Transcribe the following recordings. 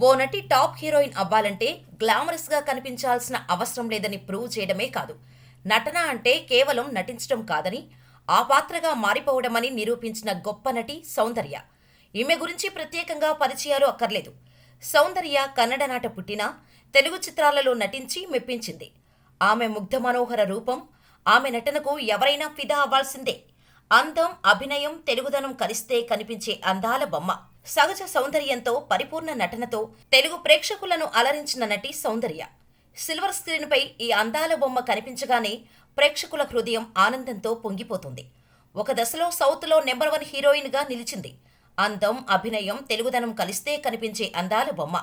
ఓ నటి top heroine అవ్వాలంటే గ్లామరస్గా కనిపించాల్సిన అవసరం లేదని ప్రూవ్ చేయడమే కాదు. నటన అంటే కేవలం నటించడం కాదని ఆ పాత్రగా మారిపోవడమని నిరూపించిన గొప్ప నటి సౌందర్య. ఈమె గురించి ప్రత్యేకంగా పరిచయాలు అక్కర్లేదు. సౌందర్య కన్నడ నాట పుట్టిన తెలుగు చిత్రాలలో నటించి మెప్పించింది. ఆమె ముగ్ధ మనోహర రూపం ఆమె నటనకు ఎవరైనా ఫిదా అవ్వాల్సిందే. అందం అభినయం తెలుగుదనం కలిస్తే కనిపించే అందాల బొమ్మ. సహజ సౌందర్యంతో పరిపూర్ణ నటనతో తెలుగు ప్రేక్షకులను అలరించిన నటి సౌందర్య. సిల్వర్ స్క్రీన్పై ఈ అందాల బొమ్మ కనిపించగానే ప్రేక్షకుల హృదయం ఆనందంతో పొంగిపోతుంది. ఒక దశలో సౌత్లో నెంబర్ వన్ హీరోయిన్గా నిలిచింది. అందం అభినయం తెలుగుదనం కలిస్తే కనిపించే అందాల బొమ్మ.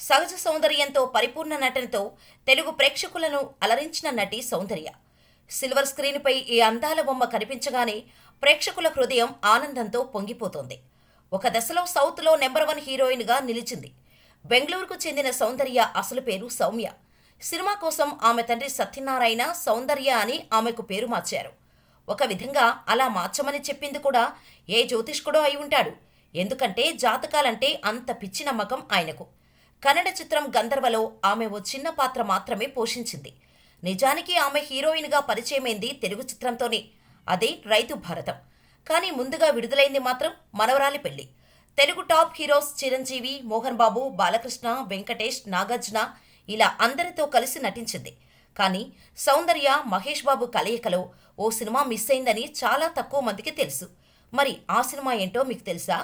సహజ సౌందర్యంతో పరిపూర్ణ నటనతో తెలుగు ప్రేక్షకులను అలరించిన నటి సౌందర్య. సిల్వర్ స్క్రీన్పై ఈ అందాల బొమ్మ కనిపించగానే ప్రేక్షకుల హృదయం ఆనందంతో పొంగిపోతుంది. ఒక దశలో సౌత్లో నెంబర్ వన్ హీరోయిన్గా నిలిచింది. బెంగళూరుకు చెందిన సౌందర్య అసలు పేరు సౌమ్య. సినిమా కోసం ఆమె తండ్రి సత్యనారాయణ సౌందర్య అని ఆమెకు పేరు మార్చారు. ఒక విధంగా అలా మార్చమని చెప్పింది కూడా ఏ జ్యోతిష్కుడో అయి ఉంటాడు. ఎందుకంటే జాతకాలంటే అంత పిచ్చి నమ్మకం ఆయనకు. కన్నడ చిత్రం గంధర్వలో ఆమె ఓ చిన్న పాత్ర మాత్రమే పోషించింది. నిజానికి ఆమె హీరోయిన్గా పరిచయమైంది తెలుగు చిత్రంతోనే. అదే రైతు భారతం. కానీ ముందుగా విడుదలైంది మాత్రం మనవరాలి పెళ్ళి. తెలుగు టాప్ హీరోస్ చిరంజీవి మోహన్ బాబు బాలకృష్ణ వెంకటేష్ నాగార్జున ఇలా అందరితో కలిసి నటించింది. కానీ సౌందర్య మహేష్ బాబు కలయికలో ఓ సినిమా మిస్ అయిందని చాలా తక్కువ మందికి తెలుసు. మరి ఆ సినిమా ఏంటో మీకు తెలుసా?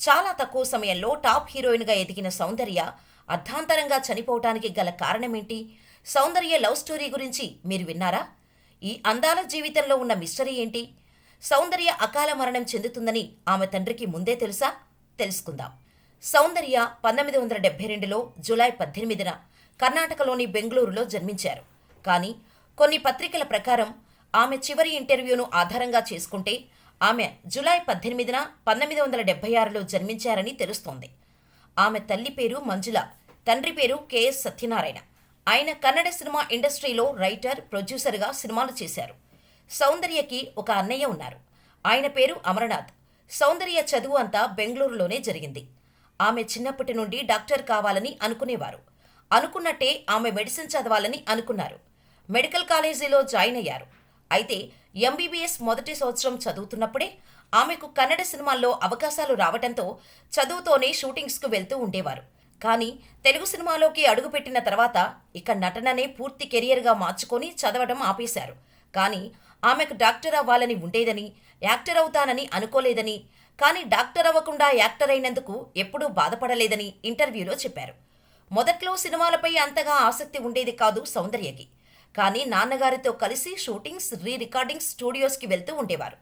చాలా తక్కువ సమయంలో టాప్ హీరోయిన్గా ఎదిగిన సౌందర్య అర్ధాంతరంగా చనిపోవటానికి గల కారణమేంటి? సౌందర్య లవ్ స్టోరీ గురించి మీరు విన్నారా? ఈ అందాల జీవితంలో ఉన్న మిస్టరీ ఏంటి? సౌందర్య అకాల మరణం చెందుతుందని ఆమె తండ్రికి ముందే తెలుసా? తెలుసుకుందాం. సౌందర్య పంతొమ్మిది వందల డెబ్బై రెండులో జూలై పద్దెనిమిదిన కర్ణాటకలోని బెంగళూరులో జన్మించారు. కానీ కొన్ని పత్రికల ప్రకారం ఆమె చివరి ఇంటర్వ్యూను ఆధారంగా చేసుకుంటే ఆమె జూలై పద్దెనిమిదిన పంతొమ్మిది వందల డెబ్బై ఆరులో జన్మించారని తెలుస్తోంది. ఆమె తల్లి పేరు మంజుల తండ్రి పేరు కెఎస్ సత్యనారాయణ. ఆయన కన్నడ సినిమా ఇండస్ట్రీలో రైటర్ ప్రొడ్యూసర్గా సినిమాలు చేశారు. సౌందర్యకి ఒక అన్నయ్య ఉన్నారు. ఆయన పేరు అమరనాథ్. సౌందర్య చదువు అంతా బెంగళూరులోనే జరిగింది. ఆమె చిన్నప్పటి నుండి డాక్టర్ కావాలని అనుకునేవారు. అనుకున్నట్టే ఆమె మెడిసిన్ చదవాలని అనుకున్నారు. మెడికల్ కాలేజీలో జాయిన్ అయ్యారు. అయితే ఎంబీబీఎస్ మొదటి సంవత్సరం చదువుతున్నప్పుడే ఆమెకు కన్నడ సినిమాల్లో అవకాశాలు రావడంతో చదువుతోనే షూటింగ్స్కు వెళ్తూ ఉండేవారు. కానీ తెలుగు సినిమాలోకి అడుగుపెట్టిన తర్వాత ఇక నటననే పూర్తి కెరియర్గా మార్చుకొని చదవడం ఆపేశారు. కానీ ఆమెకు డాక్టర్ అవ్వాలని ఉండేదని యాక్టర్ అవుతానని అనుకోలేదని కానీ డాక్టర్ అవ్వకుండా యాక్టర్ అయినందుకు ఎప్పుడూ బాధపడలేదని ఇంటర్వ్యూలో చెప్పారు. మొదట్లో సినిమాలపై అంతగా ఆసక్తి ఉండేది కాదు సౌందర్యకి కానీ నాన్నగారితో కలిసి షూటింగ్స్ రీ రికార్డింగ్స్ స్టూడియోస్కి వెళ్తూ ఉండేవారు.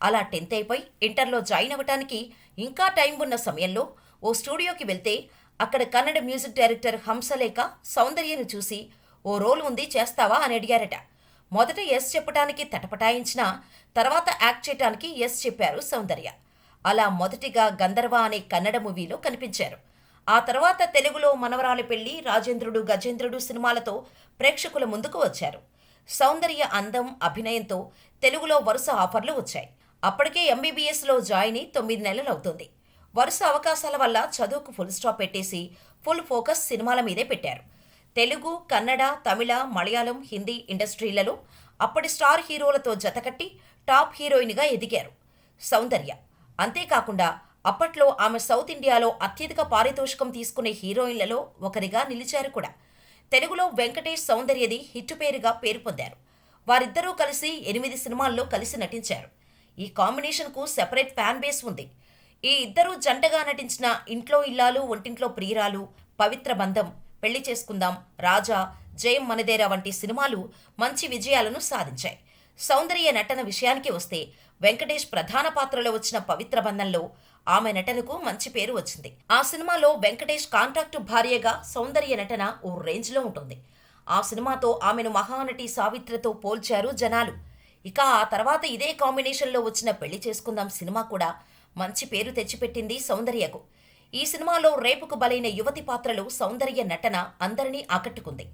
అలా టెన్త్ అయిపోయి ఇంటర్లో జాయిన్ అవ్వటానికి ఇంకా టైం ఉన్న సమయంలో ఓ స్టూడియోకి వెళ్తే అక్కడ కన్నడ మ్యూజిక్ డైరెక్టర్ హంసలేఖ సౌందర్యను చూసి ఓ రోల్ ఉంది చేస్తావా? అని అడిగారట. మొదట ఎస్ చెప్పటానికి తటపటాయించిన తర్వాత యాక్ట్ చేయటానికి ఎస్ చెప్పారు సౌందర్య. అలా మొదటిగా గంధర్వ అనే కన్నడ మూవీలో కనిపించారు. ఆ తర్వాత తెలుగులో మనవరాలి పెళ్ళి రాజేంద్రుడు గజేంద్రుడు సినిమాలతో ప్రేక్షకుల ముందుకు వచ్చారు. సౌందర్య అందం అభినయంతో తెలుగులో వరుస ఆఫర్లు వచ్చాయి. అప్పటికే ఎంబీబీఎస్లో జాయిన్ అయి తొమ్మిది నెలలు అవుతుంది. వరుస అవకాశాల వల్ల చదువుకు ఫుల్ స్టాప్ పెట్టేసి ఫుల్ ఫోకస్ సినిమాల మీదే పెట్టారు. తెలుగు కన్నడ తమిళ మలయాళం హిందీ ఇండస్ట్రీలలో అప్పటి స్టార్ హీరోలతో జతకట్టి టాప్ హీరోయిన్గా ఎదిగారు. సౌందర్య. అంతేకాకుండా అప్పట్లో ఆమె సౌత్ ఇండియాలో అత్యధిక పారితోషికం తీసుకునే హీరోయిన్లలో ఒకరిగా నిలిచారు కూడా. తెలుగులో వెంకటేష్ సౌందర్యది హిట్ పేరుగా పేరు పొందారు. వారిద్దరూ కలిసి ఎనిమిది సినిమాల్లో కలిసి నటించారు. ఈ కాంబినేషన్కు సెపరేట్ ఫ్యాన్ బేస్ ఉంది. ఈ ఇద్దరూ జంటగా నటించిన ఇంట్లో ఇల్లాలు ఒంటింట్లో ప్రియురాలు పవిత్ర బంధం పెళ్ళి చేసుకుందాం. రాజా జయం మనదేరా వంటి సినిమాలు మంచి విజయాలను సాధించాయి. సౌందర్య నటన విషయానికి వస్తే వెంకటేష్ ప్రధాన పాత్రలో వచ్చిన పవిత్ర బంధంలో ఆమె నటనకు మంచి పేరు వచ్చింది. ఆ సినిమాలో వెంకటేష్ కాంట్రాక్టు భార్యగా సౌందర్య నటన ఓ రేంజ్లో ఉంటుంది. ఆ సినిమాతో ఆమెను మహానటి సావిత్రితో పోల్చారు జనాలు. ఇక ఆ తర్వాత ఇదే కాంబినేషన్లో వచ్చిన పెళ్ళి చేసుకుందాం సినిమా కూడా మంచి పేరు తెచ్చిపెట్టింది సౌందర్యకు. ఈ సినిమాలో రేపుకు బలైన యువతి పాత్రలు సౌందర్య నటన అందరినీ ఆకట్టుకుంది.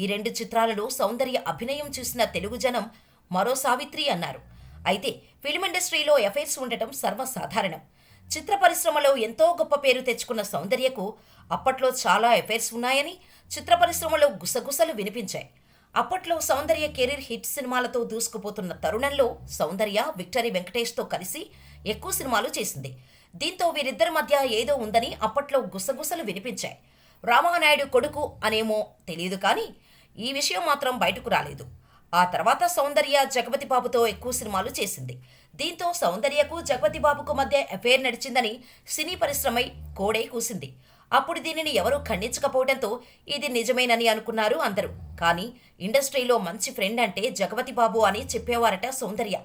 ఈ రెండు చిత్రాలలో సౌందర్య అభినయం చూసిన తెలుగు జనం మరో సావిత్రి అన్నారు. అయితే ఫిల్మ్ ఇండస్ట్రీలో ఎఫైర్స్ ఉండటం సర్వసాధారణం. చిత్ర పరిశ్రమలో ఎంతో గొప్ప పేరు తెచ్చుకున్న సౌందర్యకు అప్పట్లో చాలా ఎఫైర్స్ ఉన్నాయని చిత్ర పరిశ్రమలో గుసగుసలు వినిపించాయి. అప్పట్లో సౌందర్య కెరీర్ హిట్ సినిమాలతో దూసుకుపోతున్న తరుణంలో సౌందర్య విక్టరీ వెంకటేష్తో కలిసి ఎక్కువ సినిమాలు చేసింది. దీంతో వీరిద్దరి మధ్య ఏదో ఉందని అప్పట్లో గుసగుసలు వినిపించాయి. రామానాయుడు కొడుకు అనేమో తెలియదు కానీ ఈ విషయం మాత్రం బయటకు రాలేదు. ఆ తర్వాత సౌందర్య జగపతి బాబుతో ఎక్కువ సినిమాలు చేసింది. దీంతో సౌందర్యకు జగపతి బాబుకు మధ్య అఫేర్ నడిచిందని సినీ పరిశ్రమై కోడే కూసింది. అప్పుడు దీనిని ఎవరూ ఖండించకపోవడంతో ఇది నిజమేనని అనుకున్నారు అందరూ. కానీ ఇండస్ట్రీలో మంచి ఫ్రెండ్ అంటే జగపతి బాబు అని చెప్పేవారట సౌందర్య.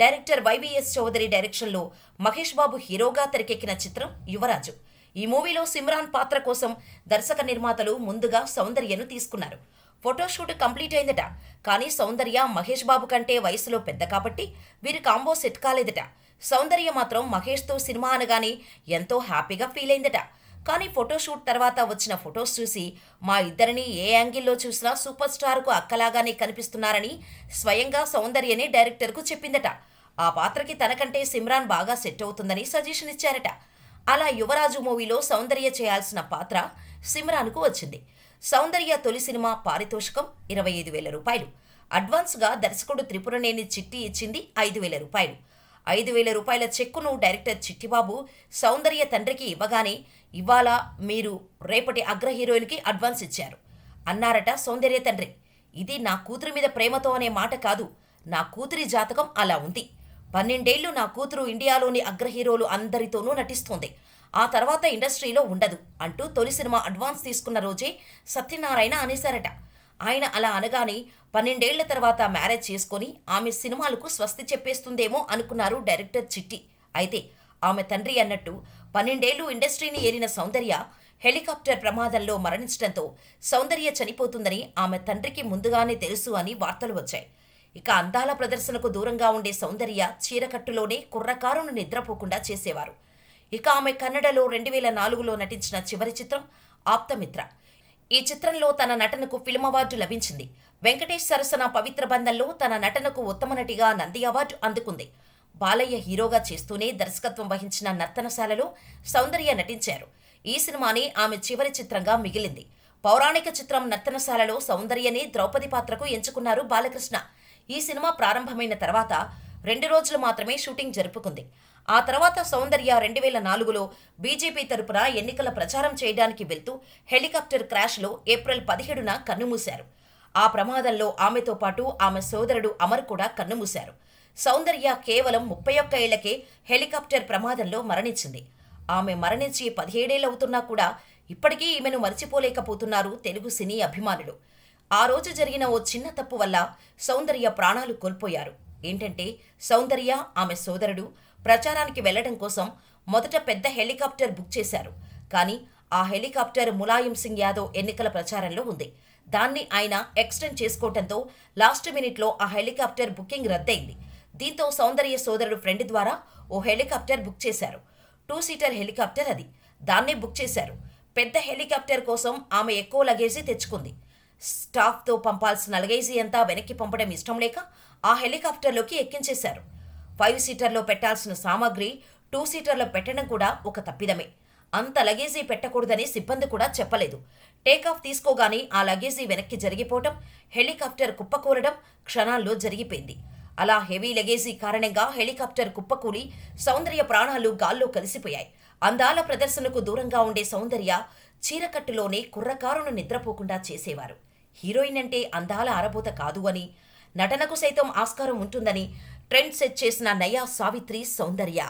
డైరెక్టర్ వైవిఎస్ చౌదరి డైరెక్షన్లో మహేష్ బాబు హీరోగా తెరకెక్కిన చిత్రం యువరాజు. ఈ మూవీలో సిమ్రాన్ పాత్ర కోసం దర్శక నిర్మాతలు ముందుగా సౌందర్యను తీసుకున్నారు. ఫోటోషూట్ కంప్లీట్ అయిందట. కానీ సౌందర్య మహేష్ బాబు కంటే వయసులో పెద్ద కాబట్టి వీరి కాంబో సెట్ కాలేదట. సౌందర్య మాత్రం మహేష్తో సినిమా అనగానే ఎంతో హ్యాపీగా ఫీల్ అయిందట. కానీ ఫోటోషూట్ తర్వాత వచ్చిన ఫొటోస్ చూసి మా ఇద్దరిని ఏ యాంగిల్లో చూసినా సూపర్ స్టార్కు అక్కలాగానే కనిపిస్తున్నారని స్వయంగా సౌందర్యనే డైరెక్టర్కు చెప్పిందట. ఆ పాత్రకి తనకంటే సిమ్రాన్ బాగా సెట్ అవుతుందని సజెషన్ ఇచ్చారట. అలా యువరాజు మూవీలో సౌందర్య చేయాల్సిన పాత్ర సిమ్రాన్కు వచ్చింది. సౌందర్య తొలి సినిమా పారితోషికం ఇరవై ఐదు వేల రూపాయలు. అడ్వాన్స్గా దర్శకుడు త్రిపురనేని చిట్టి ఇచ్చింది ఐదు వేల రూపాయలు. ఐదు వేల రూపాయల చెక్కును డైరెక్టర్ చిట్టిబాబు సౌందర్య తండ్రికి ఇవ్వగానే ఇవాళ మీరు రేపటి అగ్ర హీరోయిన్కి అడ్వాన్స్ ఇచ్చారు. అన్నారట సౌందర్య తండ్రి. ఇది నా కూతురి మీద ప్రేమతో అనే మాట కాదు. నా కూతురి జాతకం అలా ఉంది. పన్నెండేళ్ళు నా కూతురు ఇండియాలోని అగ్ర హీరోలు అందరితోనూ నటిస్తోంది. ఆ తర్వాత ఇండస్ట్రీలో ఉండదు అంటూ తొలి సినిమా అడ్వాన్స్ తీసుకున్న రోజే సత్యనారాయణ అనేశారట. ఆయన అలా అనగానే పన్నెండేళ్ళ తర్వాత మ్యారేజ్ చేసుకొని ఆమె సినిమాలకు స్వస్తి చెప్పేస్తుందేమో అనుకున్నారు డైరెక్టర్ చిట్టి. అయితే ఆమె తండ్రి అన్నట్టు పన్నెండేళ్ళు ఇండస్ట్రీని ఏరిన సౌందర్య హెలికాప్టర్ ప్రమాదంలో మరణించడంతో సౌందర్య చనిపోతుందని ఆమె తండ్రికి ముందుగానే తెలుసు అని వార్తలు వచ్చాయి. ఇక అందాల ప్రదర్శనకు దూరంగా ఉండే సౌందర్య చీరకట్టులోనే కుర్రకారును నిద్రపోకుండా చేసేవారు. ఇక ఆమె కన్నడలో రెండు వేల నాలుగులో నటించిన చివరి చిత్రం ఆప్తమిత్ర. ఈ చిత్రంలో తన నటనకు ఫిల్మ్ అవార్డు లభించింది. వెంకటేష్ సరసన పవిత్ర బంధంలో తన నటనకు ఉత్తమ నటిగా నంది అవార్డు అందుకుంది. బాలయ్య హీరోగా చేస్తూనే దర్శకత్వం వహించిన నర్తనశాలలో సౌందర్య నటించారు. ఈ సినిమాని ఆమె చివరి చిత్రంగా మిగిలింది. పౌరాణిక చిత్రం నర్తనశాలలో సౌందర్యనే ద్రౌపది పాత్రకు ఎంచుకున్నారు బాలకృష్ణ. ఈ సినిమా ప్రారంభమైన తర్వాత రెండు రోజులు మాత్రమే షూటింగ్ జరుపుకుంది. ఆ తర్వాత సౌందర్య రెండు వేల నాలుగులో బీజేపీ తరపున ఎన్నికల ప్రచారం చేయడానికి వెళ్తూ హెలికాప్టర్ క్రాష్లో ఏప్రిల్ పదిహేడున కన్నుమూశారు. ఆ ప్రమాదంలో ఆమెతో పాటు ఆమె సోదరుడు అమర్ కూడా కన్నుమూశారు. సౌందర్య కేవలం ముప్పై ఒక్క ఏళ్ళకే హెలికాప్టర్ ప్రమాదంలో మరణించింది. ఆమె మరణించి పదిహేడేళ్ళవుతున్నా కూడా ఇప్పటికీ ఈమెను మరిచిపోలేకపోతున్నారు తెలుగు సినీ అభిమానులు. ఆ రోజు జరిగిన ఓ చిన్న తప్పు వల్ల సౌందర్య ప్రాణాలు కోల్పోయారు. ఏంటంటే సౌందర్య ఆమె సోదరుడు ప్రచారానికి వెళ్ళడం కోసం మొదట పెద్ద హెలికాప్టర్ బుక్ చేశారు. కానీ ఆ హెలికాప్టర్ ములాయం సింగ్ యాదవ్ ఎన్నికల ప్రచారంలో ఉంది. దాన్ని ఆయన ఎక్స్టెండ్ చేసుకోవడంతో లాస్ట్ మినిట్లో ఆ హెలికాప్టర్ బుకింగ్ రద్దయింది. దీంతో సౌందర్య సోదరుడు ఫ్రెండ్ ద్వారా ఓ హెలికాప్టర్ బుక్ చేశారు. టూ సీటర్ హెలికాప్టర్ అది. దాన్నే బుక్ చేశారు. పెద్ద హెలికాప్టర్ కోసం ఆమె ఎక్కువ లగేజీ తెచ్చుకుంది. స్టాఫ్తో పంపాల్సిన లగేజీ అంతా వెనక్కి పంపడం ఇష్టం లేక ఆ హెలికాప్టర్లోకి ఎక్కించేశారు. ఫైవ్ సీటర్లో పెట్టాల్సిన సామాగ్రి టూ సీటర్లో పెట్టడం కూడా ఒక తప్పిదమే. అంత లగేజీ పెట్టకూడదని సిబ్బంది కూడా చెప్పలేదు. టేకాఫ్ తీసుకోగానే ఆ లగేజీ వెనక్కి జరిగిపోవటం హెలికాప్టర్ కుప్పకూలడం క్షణాల్లో జరిగిపోయింది. అలా హెవీ లగేజీ కారణంగా హెలికాప్టర్ కుప్పకూలి సౌందర్య ప్రాణాలు గాల్లో కలిసిపోయాయి. అందాల ప్రదర్శనకు దూరంగా ఉండే సౌందర్య చీరకట్టులోనే కుర్రకారును నిద్రపోకుండా చేసేవారు. హీరోయిన్ అంటే అందాల ఆరబోత కాదు అని నటనకు సైతం ఆస్కారం ఉంటుందని ట్రెండ్ సెట్ చేసిన నయా సావిత్రి సౌందర్య.